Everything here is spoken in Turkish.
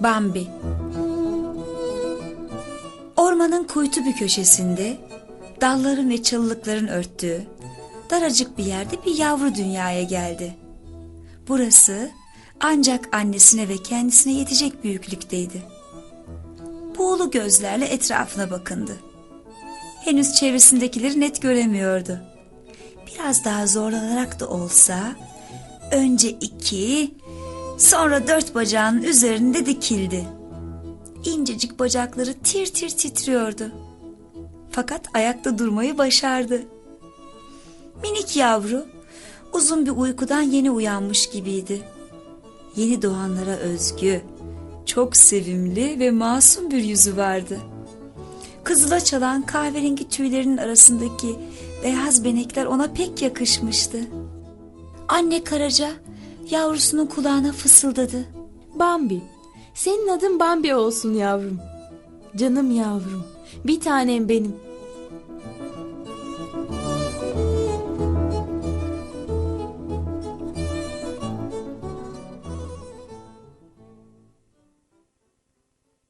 Bambi Ormanın kuytu bir köşesinde dalların ve çalılıkların örttüğü daracık bir yerde bir yavru dünyaya geldi. Burası ancak annesine ve kendisine yetecek büyüklükteydi. Buğulu gözlerle etrafına bakındı. Henüz çevresindekileri net göremiyordu. Biraz daha zorlanarak da olsa önce iki, sonra dört bacağının üzerinde dikildi. İncecik bacakları tir tir titriyordu. Fakat ayakta durmayı başardı. Minik yavru uzun bir uykudan yeni uyanmış gibiydi. Yeni doğanlara özgü, çok sevimli ve masum bir yüzü vardı. Kızıla çalan kahverengi tüylerinin arasındaki beyaz benekler ona pek yakışmıştı. Anne karaca yavrusunun kulağına fısıldadı. Bambi. Senin adın Bambi olsun yavrum. Canım yavrum. Bir tanem benim.